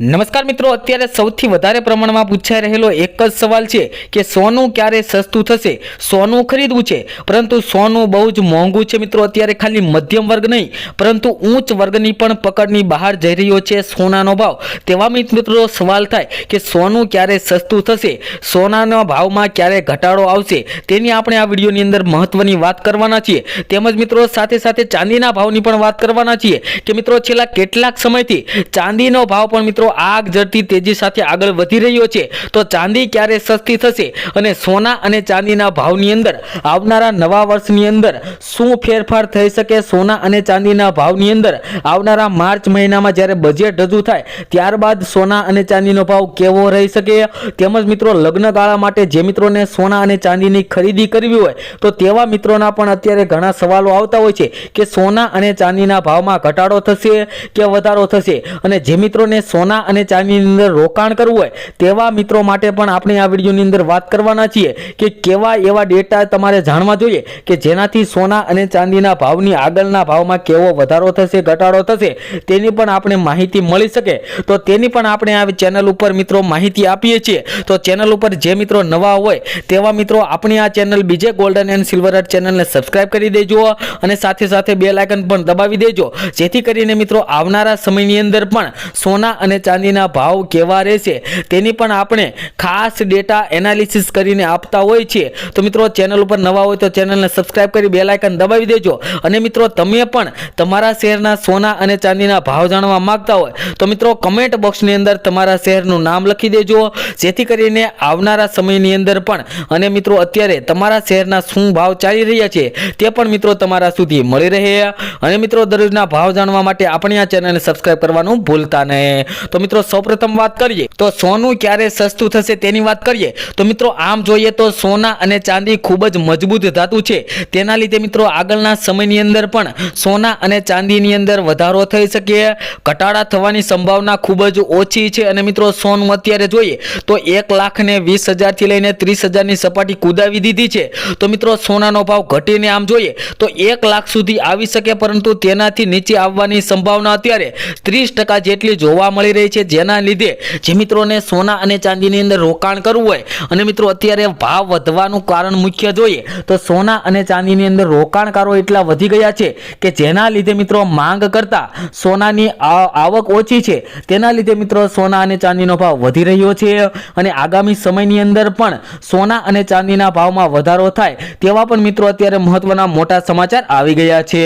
નમસ્કાર મિત્રો, અત્યારે સૌથી વધારે પ્રમાણમાં પૂછાઈ રહેલો એક જ સવાલ છે કે સોનું ક્યારે સસ્તું થશે? સોનું ખરીદવું છે, પરંતુ સોનું બહુ જ મોંઘું છે મિત્રો, અત્યારે ખાલી મધ્યમ વર્ગ નહીં, પરંતુ ઊંચ વર્ગની પણ પકડની બહાર જઈ રહ્યો છે સોનાનો ભાવ. તેવા મિત્રો, સવાલ થાય કે સોનું ક્યારે સસ્તું થશે? સોનાના ભાવમાં ક્યારે ઘટાડો આવશે? તેની આપણે આ વિડીયોની અંદર મહત્વની વાત કરવાના છીએ. તેમજ મિત્રો, સાથે સાથે ચાંદીના ભાવની પણ વાત કરવાના છીએ કે મિત્રો, છેલ્લા કેટલાક સમયથી ચાંદીનો ભાવ પણ મિત્રો આગ ઝરતી તેજી સાથે આગળ વધી રહ્યો છે, તો ચાંદી ક્યારે સસ્તી થશે અને સોના અને ચાંદીના ભાવની અંદર, આવનારા નવા વર્ષની અંદર શું ફેરફાર થઈ શકે સોના અને ચાંદીના ભાવની અંદર? આવનારા માર્ચ મહિનામાં જ્યારે બજેટ રજૂ થાય, ત્યારબાદ સોના અને ચાંદીનો ભાવ કેવો રહી શકે? તેમજ મિત્રો, લગ્નગાળા માટે જે મિત્રોને સોના અને ચાંદીની ખરીદી કરવી હોય, તો તેવા મિત્રોના પણ અત્યારે ઘણા સવાલો આવતા હોય છે કે સોના અને ચાંદીના ભાવમાં ઘટાડો થશે કે વધારો થશે? અને જે મિત્રોને સોના અને ચાંદીની અંદર રોકાણ કરવું હોય, તેવા મિત્રો માટે પણ આપણે આ વિડીયોની અંદર વાત કરવાના છીએ કે કેવા એવા ડેટા તમારે જાણવા જોઈએ કે જેનાથી સોના અને ચાંદીના ભાવની આગળના ભાવમાં કેવો વધારો થશે, ઘટાડો થશે, તેની પણ આપણે માહિતી મળી શકે. તો તેની પણ આપણે આ ચેનલ ઉપર મિત્રો માહિતી આપીએ છીએ. તો ચેનલ ઉપર જે મિત્રો નવા હોય, તેવા મિત્રો આપણી આ channel BJ golden and silver ચેનલને સબસ્ક્રાઇબ કરી દેજો અને સાથે સાથે બે લાયકન પણ દબાવી દેજો. જેથી કરીને મિત્રો આવનારા સમયની અંદર પણ સોના અને ચાંદીના ભાવ કેવા રહેશે તેની પણ આપણે ખાસ ડેટા એનાલિસિસ કરીને આપતા હોય છીએ તો મિત્રો ચેનલ ઉપર નવા હોય તો ચેનલને સબસ્ક્રાઇબ કરી બે લાયકન દબાવી દેજો. અને મિત્રો, તમે પણ તમારા શહેરના સોના અને ચાંદીના ભાવ જાણવા માગતા હોય, તો મિત્રો કમેન્ટ બોક્સની અંદર તમારા શહેરનું નામ લખી દેજો. જેથી કરીને આવનારા સમયની અંદર પણ, અને મિત્રો, અત્યારે તમારા શહેરના શું ભાવ ચાલી રહ્યા છે, તે પણ મિત્રો તમારા સુધી મળી રહે. અને મિત્રો, દરરોજના ભાવ જાણવા માટે આપણી આ ચેનલને સબસ્ક્રાઇબ કરવાનું ભૂલતા નહીં. તો મિત્રો સૌપ્રથમ વાત કરીએ, તો સોનું ક્યારે સસ્તું થશે તેની વાત કરીએ, તો મિત્રો આમ જોઈએ તો સોના અને ચાંદી ખૂબ જ મજબૂત ધાતુ છે. તેના લીધે મિત્રો આગળના સમયની અંદર પણ સોના અને ચાંદીની અંદર વધારો થઈ શકે, ઘટાડા થવાની સંભાવના ખૂબ જ ઓછી છે અને મિત્રો સોનું અત્યારે જોઈએ તો એક લાખ ને વીસ હજારથી લઈને ત્રીસ હજારની સપાટી કુદાવી દીધી છે. તો મિત્રો સોનાનો ભાવ ઘટીને આમ જોઈએ તો એક લાખ સુધી આવી શકે, પરંતુ તેનાથી નીચે આવવાની સંભાવના અત્યારે ત્રીસ ટકા જેટલી જોવા મળી રહી છે જેના લીધે જે મિત્રોને સોના અને ચાંદીની અંદર રોકાણ કરવું હોય, અને મિત્રો અત્યારે ભાવ વધવાનું કારણ મુખ્ય જોઈએ, તો સોના અને ચાંદીની અંદર રોકાણકારો એટલા વધી ગયા છે કે જેના લીધે મિત્રો માંગ કરતા સોનાની આવક ઓછી છે. તેના લીધે મિત્રો સોના અને ચાંદીનો ભાવ વધી રહ્યો છે અને આગામી સમયની અંદર પણ સોના અને ચાંદીના ભાવમાં વધારો થાય તેવા પણ મિત્રો અત્યારે મહત્વના મોટા સમાચાર આવી ગયા છે.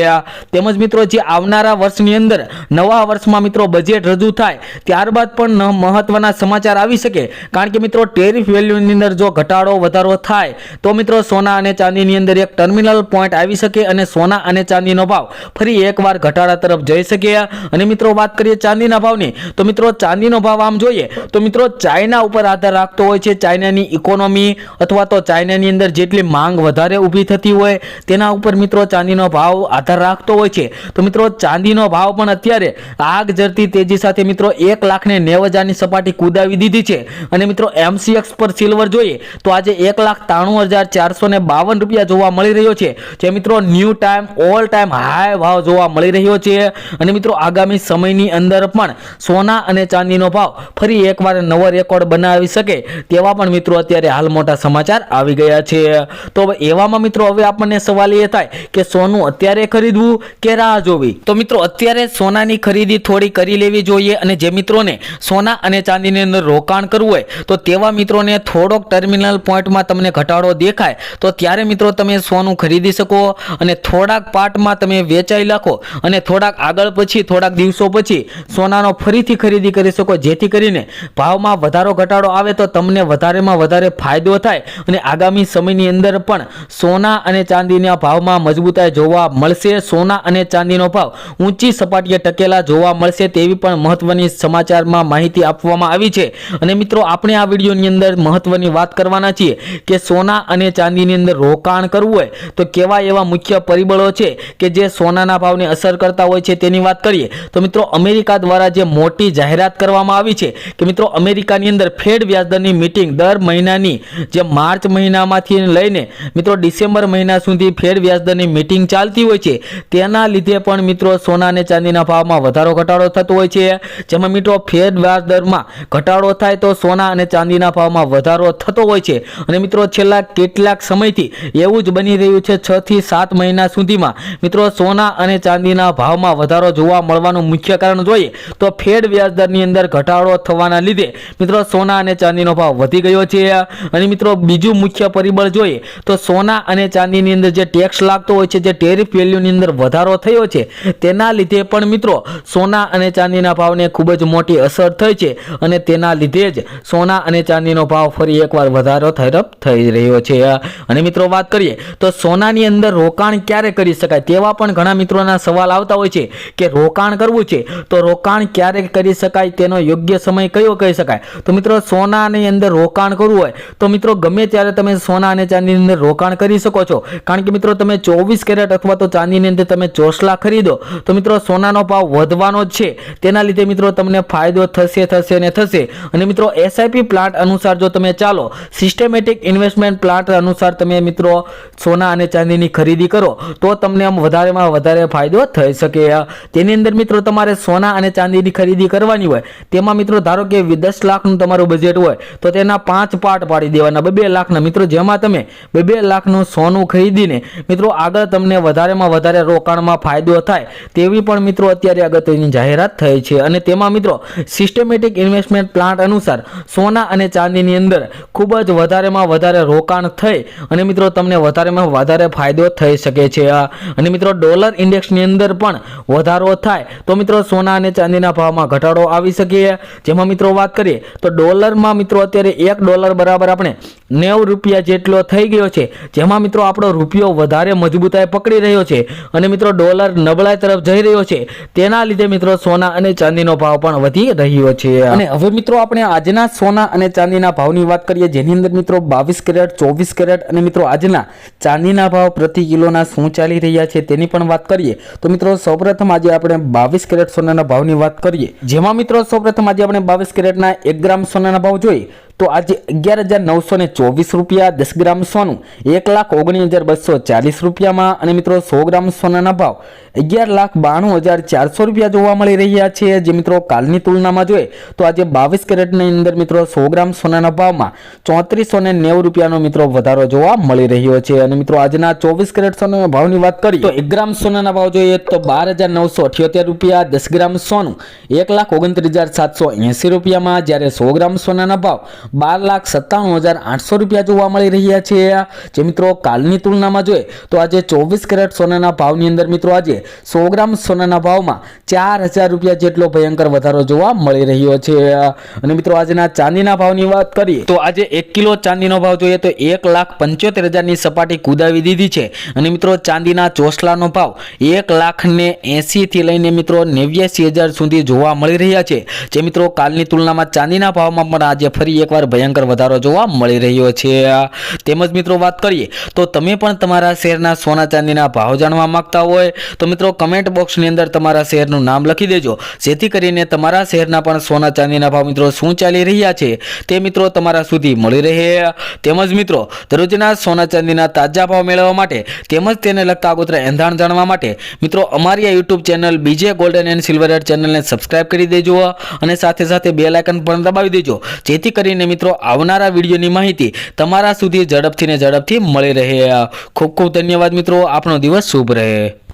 તેમજ મિત્રો જે આવનારા વર્ષની અંદર નવા વર્ષમાં મિત્રો બજેટ રજૂ થાય ત્યારબાદ પણ મહત્વના સમાચાર આવી શકે. કારણ કે મિત્રો, ટેરિફ વેલ્યુની અંદર જો ઘટાડો, વધારો થાય, તો મિત્રો સોના અને ચાંદીની અંદર એક ટર્મિનલ પોઈન્ટ આવી શકે અને સોના અને ચાંદીનો ભાવ ફરી એકવાર ઘટાડા તરફ જઈ શકે. અને મિત્રો, વાત કરીએ ચાંદીના ભાવની, તો મિત્રો, ચાંદીનો ભાવ આમ જોઈએ, તો મિત્રો, ચાઇના ઉપર આધાર રાખતો હોય છે ચાઇનાની ઇકોનોમી અથવા તો ચાઇનાની અંદર જેટલી માંગ વધારે ઊભી થતી હોય, તેના ઉપર મિત્રો ચાંદીનો ભાવ આધાર રાખતો હોય છે. તો મિત્રો, ચાંદીનો ભાવ પણ અત્યારે આગ જરતી તેજી સાથે મિત્રો એક લાખ ને નેવ હજારની સપાટી કુદાવી દીધી છે. અને મિત્રો એમસીએક્સ પર સિલ્વર જોઈએ તો આજે એક લાખ ત્રાણું હજાર ચારસો ને બાવન રૂપિયા જોવા મળી રહ્યો છે. જે મિત્રો new time all time high ભાવ જોવા મળી રહ્યો છે. અને મિત્રો, આગામી સમયની અંદર પણ સોના અને ચાંદીનો ભાવ ફરી એકવાર નવો રેકોર્ડ બનાવી શકે તેવા પણ મિત્રો અત્યારે હાલ મોટા સમાચાર આવી ગયા છે. તો એવામાં મિત્રો, હવે આપણને સવાલ એ થાય કે સોનું અત્યારે ખરીદવું કે રાહ જોવી? તો મિત્રો, અત્યારે સોનાની ખરીદી થોડી કરી લેવી જોઈએ અને જે મિત્રોને સોના અને ચાંદીની અંદર રોકાણ કરવું હોય, તો તેવા મિત્રોને થોડોક ટર્મિનલ પોઈન્ટમાં તમને ઘટાડો દેખાય, તો ત્યારે મિત્રો તમે સોનું ખરીદી શકો અને થોડાક પાર્ટમાં તમે વેચાઈ નાખો અને થોડાક આગળ પછી, થોડાક દિવસો પછી સોનાનો ફરીથી ખરીદી કરી શકો. જેથી કરીને ભાવમાં વધારો ઘટાડો આવે તો તમને વધારેમાં વધારે ફાયદો થાય અને આગામી સમયની અંદર પણ સોના અને ચાંદીના ભાવમાં મજબૂતાઈ જોવા મળશે. સોના અને ચાંદીનો ભાવ ઊંચી સપાટીએ ટકેલા જોવા મળશે તેવી પણ મહત્વની સમાચારમાં માહિતી આપવામાં આવી છે. અને મિત્રો, આપણે આ વિડીયોની અંદર મહત્વની વાત કરવાના છીએ કે સોના અને ચાંદીની અંદર રોકાણ કરવું હોય તો કેવા એવા મુખ્ય પરિબળો છે કે જે સોનાના ભાવને અસર કરતા હોય છે તેની વાત કરીએ. તો મિત્રો, અમેરિકા દ્વારા જે મોટી જાહેરાત કરવામાં આવી છે કે મિત્રો, અમેરિકાની અંદર ફેડ વ્યાજદરની મિટિંગ દર મહિનાની જે માર્ચ મહિનામાંથી લઈને મિત્રો, ડિસેમ્બર મહિના સુધી ફેડ વ્યાજદરની મિટિંગ ચાલતી હોય છે. તેના લીધે પણ મિત્રો, સોના અને ચાંદીના ભાવમાં વધારો ઘટાડો થતો હોય છે. જેમાં મિત્રો ફેર વ્યાજ ઘટાડો થાય તો સોના અને ચાંદીના ભાવમાં વધારો થતો હોય છે. અને મિત્રો છેલ્લા કેટલાક સમયથી એવું જ બની રહ્યું છે, છ થી સાત મહિના સુધીમાં. મિત્રો સોના અને ચાંદીના ભાવમાં વધારો જોવા મળવાનું મુખ્ય કારણ જોઈએ તો ફેડ વ્યાજ દરની અંદર ઘટાડો થવાના લીધે મિત્રો સોના અને ચાંદીનો ભાવ વધી ગયો છે. અને મિત્રો બીજું મુખ્ય પરિબળ જોઈએ તો સોના અને ચાંદીની અંદર જે ટેક્સ લાગતો હોય છે, જે ટેરિફ વેલ્યુની અંદર વધારો થયો છે, તેના લીધે પણ મિત્રો સોના અને ચાંદીના ભાવને ખૂબ જ મોટી અસર થઈ છે અને તેના લીધે જ સોના અને ચાંદીનો ભાવ ફરી એકવાર વધારો તરફ થઈ રહ્યો છે. અને મિત્રો વાત કરીએ તો સોનાની અંદર રોકાણ ક્યારે કરી શકાય તેવા પણ ઘણા મિત્રોના સવાલ આવતા હોય છે કે રોકાણ કરવું છે તો રોકાણ ક્યારે કરી શકાય તેનો યોગ્ય સમય કયો કહી શકાય? તો મિત્રો સોનાની અંદર રોકાણ કરવું હોય તો મિત્રો ગમે ત્યારે તમે સોના અને ચાંદીની અંદર રોકાણ કરી શકો છો. કારણ કે મિત્રો તમે ચોવીસ કેરેટ અથવા તો ચાંદીની અંદર તમે ચોસલા ખરીદો તો મિત્રો સોનાનો ભાવ વધવાનો જ છે. તેના લીધે મિત્રો તમને ફાયદો થશે થશે ને થશે. અને મિત્રો એસઆઈપી પ્લાન્ટ અનુસાર જો તમે ચાલો સિસ્ટમેટિક ઇન્વેસ્ટમેન્ટ પ્લાન્ટ અનુસાર તમે મિત્રો સોના અને ચાંદીની ખરીદી કરો, તો તમને આમ વધારેમાં વધારે ફાયદો થઈ શકે. તેની અંદર મિત્રો તમારે સોના અને ચાંદીની ખરીદી કરવાની હોય, તેમાં મિત્રો ધારો કે દસ લાખનું તમારું બજેટ હોય, તો તેના પાંચ પાર્ટ પાડી દેવાના. બે બે લાખના. મિત્રો, જેમાં તમે બે બે લાખનું સોનું ખરીદીને મિત્રો આગળ તમને વધારેમાં વધારે રોકાણમાં ફાયદો થાય, તેવી પણ મિત્રો અત્યારે અગત્યની જાહેરાત થઈ છે. અને તેમાં મિત્રો સિસ્ટમેટિક ઇન્વેસ્ટમેન્ટ પ્લાન્ટ અનુસાર સોના અને ચાંદીની અંદર ખૂબ જ વધારેમાં વધારે રોકાણ થઈ અને મિત્રો તમને વધારેમાં વધારે ફાયદો થઈ શકે છે. અને મિત્રો ડોલર ઇન્ડેક્સની અંદર પણ વધારો થાય તો મિત્રો સોના અને ચાંદીના ભાવમાં ઘટાડો આવી શકે. જેમાં મિત્રો વાત કરીએ તો ડોલરમાં મિત્રો અત્યારે એક ડોલર બરાબર આપણે નેવું રૂપિયા જેટલો થઈ ગયો છે. જેમાં મિત્રો આપણો રૂપિયો વધારે મજબૂતાઈ પકડી રહ્યો છે અને મિત્રો ડોલર નબળાઈ તરફ જઈ રહ્યો છે. તેના લીધે મિત્રો સોના અને ચાંદીનો ભાવ પણ વધી રહ્યો છે. અને હવે મિત્રો આપણે આજના સોના અને ચાંદીના ભાવની વાત કરીએ, જેની અંદર મિત્રો બાવીસ કેરેટ, ચોવીસ કેરેટ અને મિત્રો આજના ચાંદીના ભાવ પ્રતિ કિલોના શું ચાલી રહ્યા છે તેની પણ વાત કરીએ. તો મિત્રો સૌપ્રથમ આજે આપણે બાવીસ કેરેટ સોનાના ભાવની વાત કરીએ. જેમાં મિત્રો સૌપ્રથમ આજે આપણે બાવીસ કેરેટના એક ગ્રામ સોનાના ભાવ જોઈએ. તો આજે અગિયાર હજાર નવસો ને ચોવીસ રૂપિયા દસ ગ્રામ સોનું, એક લાખ ઓગણીસ હજાર બસો ચાલીસ રૂપિયામાં અને મિત્રો સો ગ્રામ સોનાના ભાવ અગિયાર લાખ બાણું હજાર ચારસો રૂપિયા જોવા મળી રહ્યા છે. જે મિત્રો કાલની તુલનામાં જોઈએ તો આજે બાવીસ કેરેટની અંદર મિત્રો સો ગ્રામ સોનાના ભાવમાં ચોત્રીસો ને નેવું રૂપિયાનો મિત્રો વધારો જોવા મળી રહ્યો છે. અને મિત્રો આજના ચોવીસ કેરેટ સોના ભાવની વાત કરીએ તો એક ગ્રામ સોનાના ભાવ જોઈએ તો બાર હજાર નવસો અઠ્યોતેર રૂપિયા દસ ગ્રામ સોનું, એક લાખ ઓગણત્રીસ હજાર સાતસો એંસી રૂપિયામાં જ્યારે સો ગ્રામ સોનાના ભાવ બાર લાખ સત્તાણું હજાર આઠસો રૂપિયા જોવા મળી રહ્યા છે. જે મિત્રો કાલની તુલનામાં જોઈએ તો આજે ચોવીસ કેરેટ સોનાના ભાવની અંદર મિત્રો આજે સો ગ્રામ સોનાના ભાવમાં ચાર હજાર રૂપિયા જેટલો ભયંકર વધારો જોવા મળી રહ્યો છે. અને મિત્રો આજના ચાંદીના ભાવની વાત કરીએ તો આજે એક કિલો ચાંદીનો ભાવ જોઈએ તો એક લાખ પંચોતેર હજારની સપાટી કુદાવી દીધી છે. અને મિત્રો ચાંદીના ચોસલાનો ભાવ એક લાખ ને એંસીથી લઈને મિત્રો નેવ્યાસી હજાર સુધી જોવા મળી રહ્યા છે. જે મિત્રો કાલની તુલનામાં ચાંદીના ભાવમાં પણ આજે ફરી એકવાર ભયંકર વધારો જોવા મળી રહ્યો છે. તેમજ મિત્રો વાત કરીએ, તો તમે પણ તમારા શેરના સોના ચાંદીના ભાવ જાણવા માંગતા હોય, તો મિત્રો કમેન્ટ બોક્સની અંદર તમારા શહેરનું નામ લખી દેજો. જેથી કરીને તમારા શહેરના પણ સોના ચાંદીના ભાવ મિત્રો શું ચાલી રહ્યા છે, તે મિત્રો તમારા સુધી મળી રહે. તેમજ મિત્રો, દરરોજના સોના ચાંદીના તાજા ભાવ મેળવવા માટે તેમજ તેને લગતા આગોતરા એંધાણ જાણવા માટે, મિત્રો અમારી આ YouTube channel BJ golden and silver ચેનલને સબસ્ક્રાઇબ કરી દેજો અને સાથે સાથે બે લાયકન પણ દબાવી દેજો. જેથી કરીને મિત્રો, આવનારા વિડીયોની માહિતી તમારા સુધી ઝડપથી ને ઝડપથી મળી રહે. ખૂબ ખૂબ ધન્યવાદ મિત્રો આપણો દિવસ શુભ રહે.